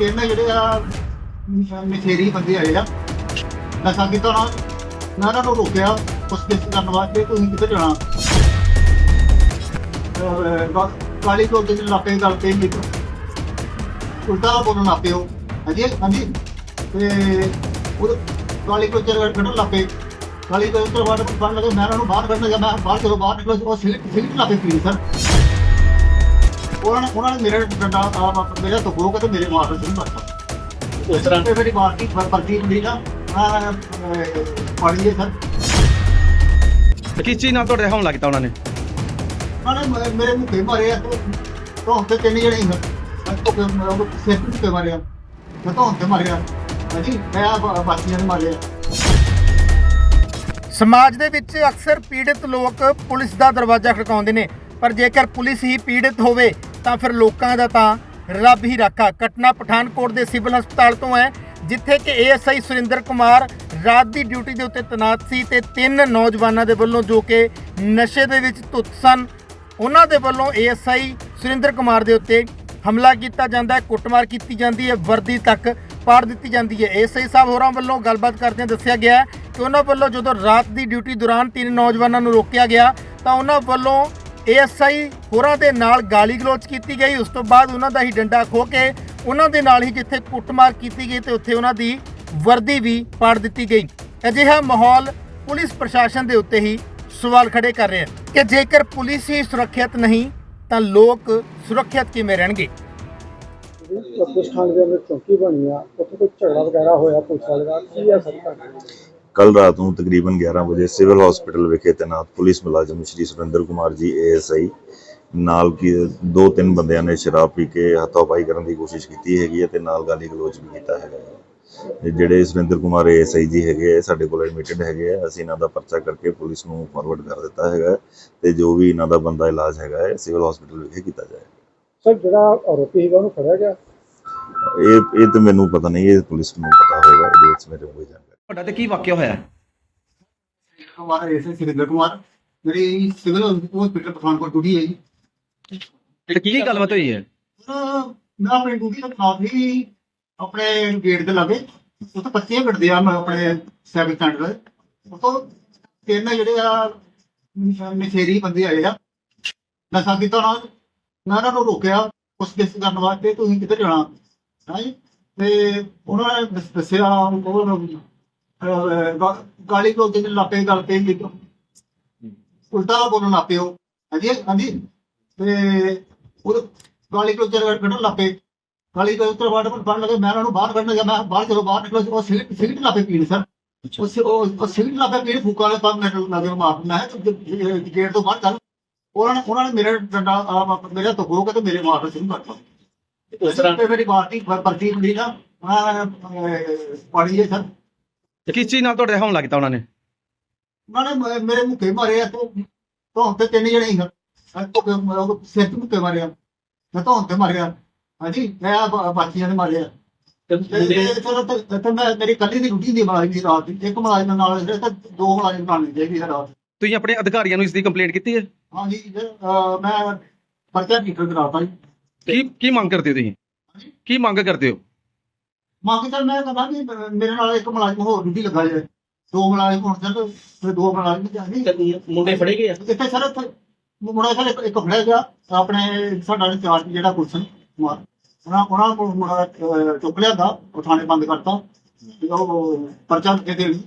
ਤਿੰਨ ਜਿਹੜੇ ਆ ਮਛੇਰੀ ਬੰਦੇ ਆਏ ਆ। ਨਸ਼ਾ ਕੀਤਾ ਨਾ ਮੈਂ ਇਹਨਾਂ ਨੂੰ ਰੋਕਿਆ, ਉਸ ਕੇਸ ਕਰਨ ਵਾਸਤੇ ਤੁਸੀਂ ਕਿੱਥੇ ਜਾਣਾ? ਅਹ ਗਾ- ਗਾਲੀ ਕੋਲ ਦੇ ਲਾਪੇ ਗੱਲ ਤੇ ਨਹੀਂ ਉਲਟਾ ਬੋਲਣ ਲੱਪੇ ਹੋ ਹਾਂਜੀ ਹਾਂਜੀ। ਤੇ ਉਹ ਗਾਲੀ ਕੋਲ ਚਰ ਕੱਢਣ ਲੱਪੇ ਗਾਲੀ ਕੋਲ ਤੋਂ ਬਾਅਦ ਬੰਦ ਲੱਗੇ, ਮੈਂ ਉਹਨਾਂ ਨੂੰ ਬਾਹਰ ਕੱਢਣ ਗਿਆ ਮੈਂ ਬਾਹਰ ਚਲੋ, ਬਾਹਰ ਨਿਕਲੋ, ਉਹ ਸਿਗਰਟ ਸਿਗਰਟ ਲੱਪੇ ਪੀ ਸਰ ਉਹਨਾਂ ਨੇ ਉਹਨਾਂ ਨੇ ਮੇਰੇ ਡੰਡਾ ਆ ਮੇਰਾ ਤੋਂ ਗੋ ਤੇ ਮੇਰੇ ਮਾਰ ਦਿੱਤੀ ਮਾਰਤਾ ਉਸ ਤਰ੍ਹਾਂ ਤੇ ਮੇਰੀ ਬਾਤ ਦੀ ਪਰਤੀ ਹੁੰਦੀ ਨਾ ਆ ਪੜੀ ਹੈ ਸਰ ਕਿਸ ਚੀਜ਼ ਨਾਲ ਤੁਹਾਡੇ ਹਮਲਾ ਕੀਤਾ ਉਹਨਾਂ ਨੇ? ਉਹਨਾਂ ਨੇ ਮ- ਮੇਰੇ ਮੁੱਕੇ ਮਾਰੇ ਆ ਤੋਂ ਤੋਂ ਤੇ ਤਿੰਨ ਜਣੇ ਹੀ ਸਰ ਮੈਂ ਤੋਂ ਸਿਰ ਤੇ ਮੁੱਕੇ ਮਾਰੇ ਆ ਮੈਂ ਤੋਂ ਤੇ ਮਾਰਿਆ। ਹਾਂਜੀ ਮੈਂ ਆ ਬਾਕੀਆਂ ਨੇ ਮਾਰਿਆ। ਸਮਾਜ ਦੇ ਵਿੱਚ ਅਕਸਰ ਪੀੜਿਤ ਲੋਕ ਪੁਲਿਸ ਦਾ ਦਰਵਾਜ਼ਾ ਖੜਕਾਉਂਦੇ ਨੇ ਪਰ ਜੇਕਰ ਪੁਲਿਸ ਹੀ ਪੀੜਿਤ ਹੋਵੇ ਤਾਂ ਫਿਰ ਲੋਕਾਂ ਦਾ ਤਾਂ ਰੱਬ ਹੀ ਰਾਖਾ। ਘਟਨਾ ਪਠਾਨਕੋਟ ਦੇ ਸਿਵਲ ਹਸਪਤਾਲ ਤੋਂ ਹੈ, ਜਿੱਥੇ ਕਿ ਏਐਸਆਈ ਸੁਰਿੰਦਰ ਕੁਮਾਰ ਰਾਤ ਦੀ ਡਿਊਟੀ ਦੇ ਉੱਤੇ ਤੈਨਾਤ ਸੀ ਤੇ ਤਿੰਨ ਨੌਜਵਾਨਾਂ ਦੇ ਵੱਲੋਂ ਜੋ ਕਿ ਨਸ਼ੇ ਦੇ ਵਿੱਚ ਧੁੱਤ ਸਨ, ਉਹਨਾਂ ਦੇ ਵੱਲੋਂ ਏਐਸਆਈ ਸੁਰਿੰਦਰ ਕੁਮਾਰ ਦੇ ਉੱਤੇ ਹਮਲਾ ਕੀਤਾ ਜਾਂਦਾ ਹੈ, ਕੁੱਟਮਾਰ ਕੀਤੀ ਜਾਂਦੀ ਹੈ, ਵਰਦੀ ਤੱਕ ਪਾੜ ਦਿੱਤੀ ਜਾਂਦੀ ਹੈ। ਏਐਸਆਈ ਸਾਹਿਬ ਹੋਰਾਂ ਵੱਲੋਂ ਗੱਲਬਾਤ ਕਰਦਿਆਂ ਦੱਸਿਆ ਗਿਆ ਹੈ ਕਿ ਉਹਨਾਂ ਵੱਲੋਂ ਜਦੋਂ ਰਾਤ ਦੀ ਡਿਊਟੀ ਦੌਰਾਨ ਤਿੰਨ ਨੌਜਵਾਨਾਂ ਨੂੰ ਰੋਕਿਆ ਗਿਆ, ਤਾਂ ਉਹਨਾਂ ਵੱਲੋਂ ਏਐਸਆਈ ਹੋਰਾਂ ਦੇ ਨਾਲ ਗਾਲੀ ਗਲੋਚ ਕੀਤੀ ਗਈ। ਉਸ ਤੋਂ ਬਾਅਦ ਉਹਨਾਂ ਦਾ ਹੀ ਡੰਡਾ ਖੋ ਕੇ ਉਹਨਾਂ ਦੇ ਨਾਲ ਹੀ ਜਿੱਥੇ ਕੁੱਟਮਾਰ ਕੀਤੀ ਗਈ ਤੇ ਉੱਥੇ ਉਹਨਾਂ ਦੀ ਵਰਦੀ ਵੀ ਪਾੜ ਦਿੱਤੀ ਗਈ। ਅਜਿਹਾ ਮਾਹੌਲ ਪੁਲਿਸ ਪ੍ਰਸ਼ਾਸਨ ਦੇ ਉੱਤੇ ਹੀ ਸਵਾਲ ਖੜੇ ਕਰ ਰਿਹਾ ਹੈ ਕਿ ਜੇਕਰ ਪੁਲਿਸ ਹੀ ਸੁਰੱਖਿਅਤ ਨਹੀਂ, ਤਾਂ ਲੋਕ ਸੁਰੱਖਿਅਤ ਕਿਵੇਂ ਰਹਿਣਗੇ? ਪੁਲਿਸ ਥਾਣੇ ਦੇ ਅੰਦਰ ਚੌਕੀ ਬਣੀ ਆ, ਉੱਥੇ ਕੋਈ ਝਗੜਾ ਵਗੈਰਾ ਹੋਇਆ ਪੁਲਿਸ ਵਾਲੇ ਦਾ ਕੀ ਆ ਸਰ ਕੱਲ ਰਾਤ ਨੂੰ ਤਕਰੀਬਨ 11 ਵਜੇ ਸਿਵਲ ਹਸਪੀਟਲ ਵਿਖੇ ਤੈਨਾਤ ਪੁਲਿਸ ਮੁਲਾਜ਼ਮ ਸ਼੍ਰੀ ਸੁਰਿੰਦਰ ਕੁਮਾਰ ਜੀ ਏਐਸਆਈ ਨਾਲ ਕੀ ਦੋ ਤਿੰਨ ਬੰਦਿਆਂ ਨੇ ਸ਼ਰਾਬ ਪੀ ਕੇ ਹੱਥੋਂ-ਪਾਈ ਕਰਨ ਦੀ ਕੋਸ਼ਿਸ਼ ਕੀਤੀ ਹੈਗੀ ਹੈ ਤੇ ਨਾਲ ਗਾਲੀ ਗਲੋਚ ਵੀ ਕੀਤਾ ਹੈਗਾ ਹੈ। ਜਿਹੜੇ ਸੁਰਿੰਦਰ ਕੁਮਾਰ ਏਐਸਆਈ ਜੀ ਹੈਗੇ ਆ ਸਾਡੇ ਕੋਲ ਐਡਮਿਟਡ ਹੈਗੇ ਆ। ਅਸੀਂ ਇਹਨਾਂ ਦਾ ਪਰਚਾ ਕਰਕੇ ਪੁਲਿਸ ਨੂੰ ਫਾਰਵਰਡ ਕਰ ਦਿੱਤਾ ਹੈਗਾ ਹੈ ਤੇ ਜੋ ਵੀ ਇਹਨਾਂ ਦਾ ਬੰਦਾ ਇਲਾਜ ਹੈਗਾ ਹੈ ਸਿਵਲ ਹਸਪੀਟਲ ਵਿਖੇ ਕੀਤਾ ਜਾਏ। ਸਰ ਜਿਹੜਾ ਆਰੋਪੀ ਸੀਗਾ ਉਹਨੂੰ ਫੜਿਆ ਗਿਆ? ਇਹ ਇਹ ਤੇ ਮੈਨੂੰ ਪਤਾ ਨਹੀਂ ਇਹ ਪੁਲਿਸ ਨੂੰ ਪਤਾ ਹੋਏਗਾ ਇਹਦੇ ਵਿੱਚ ਮੇਰੇ ਕੋਈ ਜਾਣਕਾਰੀ ਤੁਹਾਡਾ ਤੇ ਕੀ ਵਾਕਿਆ ਹੋਇਆ? ਕੁਮਾਰ ਐਸੇ ਸੁਰਿੰਦਰ ਕੁਮਾਰ। ਮੇਰੀ ਸਿਵਲ ਹਸਪੀਟਲ ਪਠਾਨਕੋਟ ਡਿਊਟੀ ਹੈ ਜੀ। ਤੇ ਕੀ ਗੱਲਬਾਤ ਹੋਈ ਹੈ? ਸਰ, ਮੈਂ ਆਪਣੀ ਡਿਊਟੀ ਤੋਂ ਸਾਥ ਹੀ ਆਪਣੇ ਗੇਟ ਦੇ ਲਾਗੇ ਉੱਥੇ ਬੱਚੇ ਕੱਢਦੇ ਆ ਮੈਂ ਆਪਣੇ ਸੈਵਿੰਗ ਸੈਂਟਰ ਉਤੋਂ ਤਿੰਨ ਜਿਹੜੇ ਆ ਮਛੇਰੀ ਬੰਦੇ ਆਏ ਆ। ਨਸ਼ਾ ਕੀਤਾ ਨਾ। ਮੈਂ ਉਹਨਾਂ ਨੂੰ ਰੋਕਿਆ ਉਸ ਕੇਸ ਕਰਨ ਵਾਸਤੇ ਤੁਸੀਂ ਕਿੱਥੇ ਜਾਣਾ? ਹਾਂਜੀ ਤੇ ਉਹਨਾਂ ਨੇ ਦੱਸ- ਦੱਸਿਆ ਉਹ ਅਹ, ਗਾ- ਗਾਲੀ ਕੋਲ ਦੇ ਲਾਪੇ ਗੱਲ ਤੇ ਨਹੀਂ ਉਲਟਾ ਬੋਲਣ ਲੱਪੇ ਹੋ ਹਾਂਜੀ ਹਾਂਜੀ। ਤੇ ਉਹ ਗਾਲੀ ਕੋਲ ਚਰ ਕੱਢਣ ਲੱਪੇ ਗਾਲੀ ਕੋਲ ਤੋਂ ਬਾਅਦ ਬੰਦ ਲੱਗੇ ਮੈਂ ਉਹਨਾਂ ਨੂੰ ਬਾਹਰ ਕੱਢਣ ਗਿਆ ਮੈਂ ਬਾਹਰ ਚਲੋ ਬਾਹਰ ਨਿਕਲੋ ਉਹ ਸਿਗਰਟ ਸਿਗਰਟ ਲੱਪੇ ਪੀਣ ਸਰ ਉਸ ਉਹ ਸਿਗਰਟ ਲੱਪੇ ਪੀਣ ਫੂਕਾ ਵਾਲੇ ਪੰਜ ਮਿੰਟ ਲੱਗੇ ਮਾਰ ਮੈਂ ਗੇਟ ਤੋਂ ਬਾਹਰ ਚੱਲ। ਉਹਨਾਂ ਨੇ ਉਹਨਾਂ ਨੇ ਮੇਰੇ ਡੰਡਾ ਆ ਮੇਰੇ ਤੋਂ ਗੋ ਕੇ ਤੇ ਮੇਰੇ ਮਾਰ ਸ਼ੁਰੂ ਕਰਤਾ ਉਸ ਤਰ੍ਹਾਂ ਤੇ ਮੇਰੀ ਬਾਤ ਦੀ ਪਰਤੀ ਹੁੰਦੀ ਨਾ। ਆ ਪੜੀ ਹੈ ਸਰ ਕਿਸ ਚੀਜ਼ ਨਾਲ ਤੁਹਾਡੇ ਹਮਲਾ ਕੀਤਾ ਉਹਨਾਂ ਨੇ? ਉਹਨਾਂ ਨੇ ਮ- ਮੇਰੇ ਮੁੱਕੇ ਮਾਰੇ ਆ ਤੋਂ ਤੋਂ ਤੇ ਤਿੰਨ ਜਣੇ ਹੀ ਸਰ ਮੈਂ ਤੋਂ ਸਿਰ ਤੇ ਮੁੱਕੇ ਮਾਰੇ ਆ। ਮੈਂ ਤੋਂ ਤੇ ਮਾਰਿਆ। ਹਾਂਜੀ ਮੈਂ ਆ ਬਾ- ਬਾਕੀਆਂ ਨੇ ਮਾਰਿਆ ਤੇ ਤੇ ਚਲੋ ਤੇ ਤੇ ਮੈਂ ਮੇਰੀ ਕੱਲੀ ਦੀ ਰੁਟੀ ਦੀ ਮਾਰੀ ਦੀ ਰਾਤ ਦੀ। ਇੱਕ ਮੁਲਾਜ਼ਮ ਨਾਲ ਜਿਹੜੇ ਤੇ ਦੋ ਮੁਲਾਜ਼ਮ ਨਾਲ ਨਹੀਂ ਚਾਹੀਦੀ ਰਾਤ ਤੁਸੀਂ ਆਪਣੇ ਅਧਿਕਾਰੀਆਂ ਨੂੰ ਇਸ ਦੀ ਕੰਪਲੇਂਟ ਕੀਤੀ ਹੈ? ਹਾਂਜੀ ਜੀ, ਅਹ ਮੈਂ ਪਰਚਾ ਟਿਕਟ ਕਰਾਤਾ ਜੀ। ਕੀ ਕੀ ਮੰਗ ਕਰਦੇ ਹੋ ਤੁਸੀਂ? ਕੀ ਮੰਗ ਕਰਦੇ ਹੋ? ਮੰਗ ਤਾਂ ਮੈਂ ਕਹਿੰਦਾ ਕਿ ਮੇਰੇ ਨਾਲ ਇੱਕ ਮੁਲਾਜ਼ਮ ਹੋਰ ਡਿਊਟੀ ਲੱਗਾ ਜਾਏ ਦੋ ਮੁਲਾਜ਼ਮ ਹੋਣ ਚਾਹੀਦੇ ਤੇ ਦੋ ਮੁਲਾਜ਼ਮ ਜਾਂਦੇ ਮੁੰਡੇ ਫੜੇ ਗਏ ਇੱਥੇ ਸਰ ਮੁੰਡਾ ਸਰ ਇੱਕ- ਫੜਿਆ ਗਿਆ। ਆਪਣੇ ਸਾਡਾ ਇੰਚਾਰਜ ਜਿਹੜਾ ਕੁਲਸਨ ਕੁਮਾਰ ਉਹਨਾਂ ਉਹਨਾਂ ਕੋਲ ਮੁੰਡਾ ਚੁੱਕ ਲਿਆ ਦਾ ਉਹ ਥਾਣੇ ਬੰਦ ਕਰਤਾ। ਉਹ ਪਰਚਾ ਦੇ ਦੇਣੀ।